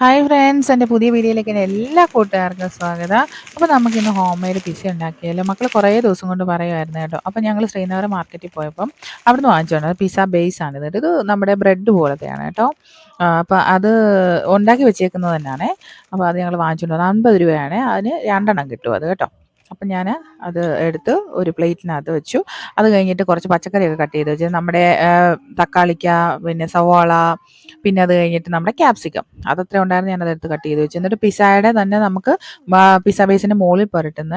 Hi friends എന്റെ പുതിയ വീഡിയോയിലേക്ക് എന്റെ എല്ലാ കൂട്ടുകാർക്കും സ്വാഗതം. അപ്പോൾ നമുക്കിന്ന് ഹോം മെയ്ഡ് പിസ്സ ഉണ്ടാക്കിയാലോ? മക്കൾ കുറേ ദിവസം കൊണ്ട് പറയുമായിരുന്നു കേട്ടോ. അപ്പോൾ ഞങ്ങൾ ശ്രീനഗർ മാർക്കറ്റിൽ പോയപ്പം അവിടുന്ന് വാങ്ങിച്ചോണ്ട് പിസ്സ ബേസ് ആണ് ഇത്. ഇത് നമ്മുടെ ബ്രെഡ് പോലത്തെയാണ് കേട്ടോ. അപ്പോൾ അത് ഉണ്ടാക്കി വെച്ചേക്കുന്നത് തന്നെയാണ്. അപ്പോൾ അത് ഞങ്ങൾ വാങ്ങിച്ചുകൊണ്ട് അൻപത് രൂപയാണ്. അതിന് രണ്ടെണ്ണം കിട്ടും അത് കേട്ടോ. അപ്പം ഞാൻ അത് എടുത്ത് ഒരു പ്ലേറ്റിനകത്ത് വെച്ചു. അത് കഴിഞ്ഞിട്ട് കുറച്ച് പച്ചക്കറിയൊക്കെ കട്ട് ചെയ്ത് വെച്ചു നമ്മുടെ തക്കാളിക്ക പിന്നെ സവാള പിന്നെ അത് കഴിഞ്ഞിട്ട് നമ്മുടെ ക്യാപ്സിക്കം. അതത്ര ഉണ്ടായിരുന്നു ഞാനത് എടുത്ത് കട്ട് ചെയ്ത് വെച്ചു. എന്നിട്ട് പിസ്സയുടെ തന്നെ നമുക്ക് പിസ്സ ബേസിന്റെ മുകളിൽ പുരട്ടുന്ന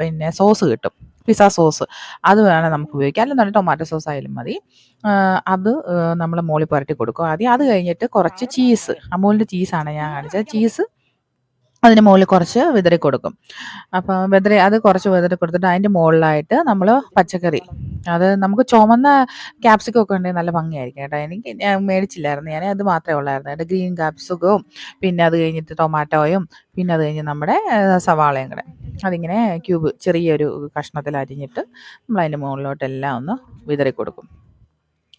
പിന്നെ സോസ് കിട്ടും. Pizza sauce. അത് വേണം നമുക്ക് ഉപയോഗിക്കാം അല്ലെന്നുണ്ടെങ്കിൽ ടൊമാറ്റോ സോസ് ആയാലും മതി. അത് നമ്മൾ മുകളിൽ പുരട്ടി കൊടുക്കും. ആദ്യം അത് കഴിഞ്ഞിട്ട് കുറച്ച് ചീസ്. അമൂലിന്റെ ചീസാണ് ഞാൻ കാണിച്ചത്. ചീസ് അതിന് മുകളിൽ കുറച്ച് വിതറി കൊടുക്കും. അപ്പോൾ വിതറി അത് കുറച്ച് വിതറി കൊടുത്തിട്ട് അതിന്റെ മുകളിലായിട്ട് നമ്മൾ പച്ചക്കറി അത് നമുക്ക് ചുമന്ന ക്യാപ്സിക്കം ഒക്കെ ഉണ്ടെങ്കിൽ നല്ല ഭംഗിയായിരിക്കും കേട്ടോ. എനിക്ക് മേടിച്ചില്ലായിരുന്നു ഞാൻ അത് മാത്രമേ ഉള്ളായിരുന്നു. കേട്ടോ ഗ്രീൻ ക്യാപ്സിക്കവും പിന്നെ അത് കഴിഞ്ഞിട്ട് ടൊമാറ്റോയും പിന്നെ അത് കഴിഞ്ഞ് നമ്മുടെ സവാളയും കൂടെ. അതിങ്ങനെ ക്യൂബ് ചെറിയൊരു കഷ്ണത്തിൽ അരിഞ്ഞിട്ട് നമ്മൾ അതിന്റെ മുകളിലോട്ടെല്ലാം ഒന്ന് വിതറി കൊടുക്കും.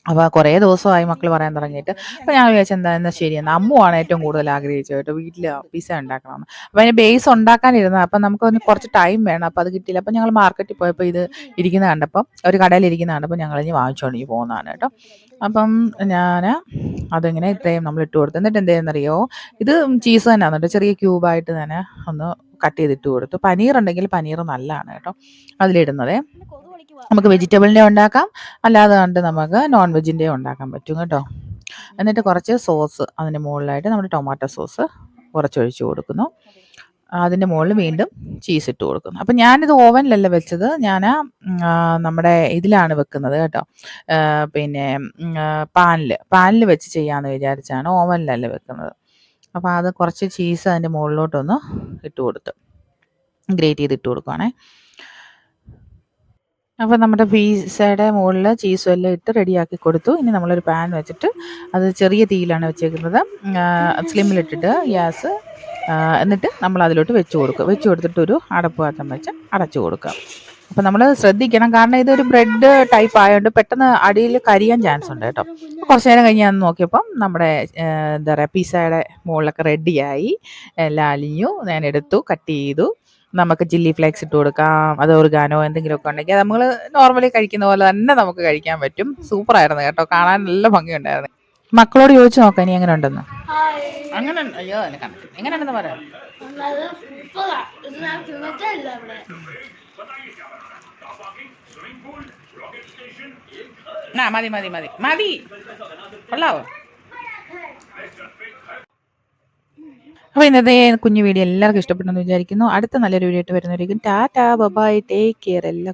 അപ്പോൾ കുറേ ദിവസമായി മക്കൾ പറയാൻ തുടങ്ങിയിട്ട്. അപ്പോൾ ഞാൻ വിചാരിച്ചു എന്താ ശരി എന്നാൽ അമ്മുവാണ് ഏറ്റവും കൂടുതൽ ആഗ്രഹിച്ചത് കേട്ടോ. വീട്ടിൽ പിസ ഉണ്ടാക്കണം അപ്പോൾ അതിന് ബേസ് ഉണ്ടാക്കാനിരുന്നത്. അപ്പം നമുക്കൊന്ന് കുറച്ച് ടൈം വേണം. അപ്പോൾ അത് കിട്ടിയില്ല. അപ്പോൾ ഞങ്ങൾ മാർക്കറ്റിൽ പോയപ്പോൾ ഇത് ഇരിക്കുന്ന കണ്ടപ്പോൾ ഒരു കടയിൽ ഇരിക്കുന്ന കണ്ടപ്പോൾ ഞങ്ങൾ ഇനി വാങ്ങിച്ചുകൊണ്ട് പോകുന്നതാണ് കേട്ടോ. അപ്പം ഞാൻ അതിങ്ങനെ ഇത്രയും നമ്മൾ ഇട്ട് കൊടുത്തു. എന്നിട്ട് എന്തേന്നറിയോ? ഇത് ചീസ് തന്നെയാണ് കേട്ടോ. ചെറിയ ക്യൂബായിട്ട് തന്നെ ഒന്ന് കട്ട് ചെയ്തിട്ട് കൊടുത്തു. പനീർ ഉണ്ടെങ്കിൽ പനീർ നല്ലതാണ് കേട്ടോ. അതിലിടുന്നത്. നമുക്ക് വെജിറ്റബിളിന്റെ ഉണ്ടാക്കാം. അല്ലാതെ കണ്ട് നമുക്ക് നോൺ വെജിന്റെ ഉണ്ടാക്കാൻ പറ്റും കേട്ടോ. എന്നിട്ട് കുറച്ച് സോസ് അതിന്റെ മുകളിലായിട്ട് നമ്മുടെ ടൊമാറ്റോ സോസ് കുറച്ചൊഴിച്ച് കൊടുക്കുന്നു. അതിന്റെ മുകളിൽ വീണ്ടും ചീസ് ഇട്ട് കൊടുക്കുന്നു. അപ്പം ഞാനിത് ഓവനിലല്ല വെച്ചത്. ഞാൻ നമ്മുടെ ഇതിലാണ് വെക്കുന്നത് കേട്ടോ. പിന്നെ പാനിൽ പാനിൽ വെച്ച് ചെയ്യാമെന്ന് വിചാരിച്ചാണ് ഓവനിലല്ല വെക്കുന്നത്. അപ്പോൾ അത് കുറച്ച് ചീസ് അതിന്റെ മുകളിലോട്ടൊന്ന് ഇട്ട് കൊടുത്തു ഗ്രേറ്റ് ചെയ്ത് ഇട്ട് കൊടുക്കുവാണേ. അപ്പോൾ നമ്മുടെ പീസയുടെ മുകളിൽ ചീസും എല്ലാം ഇട്ട് റെഡിയാക്കി കൊടുത്തു. ഇനി നമ്മളൊരു പാൻ വെച്ചിട്ട് അത് ചെറിയ തീയിലാണ് വെച്ചേക്കുന്നത്. സ്ലിമ്മിലിട്ടിട്ട് ഗ്യാസ് എന്നിട്ട് നമ്മൾ അതിലോട്ട് വെച്ച് കൊടുക്കുക. വെച്ച് കൊടുത്തിട്ട് ഒരു അടപ്പ് പാത്രം വെച്ച് അടച്ചു കൊടുക്കുക. അപ്പം നമ്മൾ ശ്രദ്ധിക്കണം. കാരണം ഇതൊരു ബ്രെഡ് ടൈപ്പ് ആയതുകൊണ്ട് പെട്ടെന്ന് അടിയിൽ കരിയാൻ ചാൻസ് ഉണ്ട് കേട്ടോ. കുറച്ച് നേരം കഴിഞ്ഞ് ഞാൻ നോക്കിയപ്പം നമ്മുടെ എന്താ പറയുക പിസയുടെ മുകളിലൊക്കെ റെഡിയായി എല്ലാം അലിഞ്ഞു. ഞാൻ എടുത്തു കട്ട് ചെയ്തു. നമുക്ക് ചില്ലി ഫ്ലേക്സ് ഇട്ട് കൊടുക്കാം അത് ഓർഗാനോ എന്തെങ്കിലുമൊക്കെ ഉണ്ടെങ്കിൽ നമ്മൾ നോർമലി കഴിക്കുന്ന പോലെ തന്നെ നമുക്ക് കഴിക്കാൻ പറ്റും. സൂപ്പർ ആയിരുന്നു കേട്ടോ കാണാൻ നല്ല ഭംഗിയുണ്ടായിരുന്നു. മക്കളോട് ചോദിച്ചു നോക്കാം ഇനി എങ്ങനെ ഉണ്ടെന്ന്? അങ്ങനെ അയ്യോ എങ്ങനെ ഉണ്ടെന്ന് പറയാം? ആ മതി മതി മതി. മതി. കൊള്ളാവോ? അപ്പോൾ ഇന്നത്തെ കുഞ്ഞു വീഡിയോ എല്ലാവർക്കും ഇഷ്ടപ്പെട്ടെന്ന് വിചാരിക്കുന്നു. അടുത്ത നല്ലൊരു വീഡിയോ ആയിട്ട് വരുന്നവരേക്കും tata bye bye take care എല്ലാ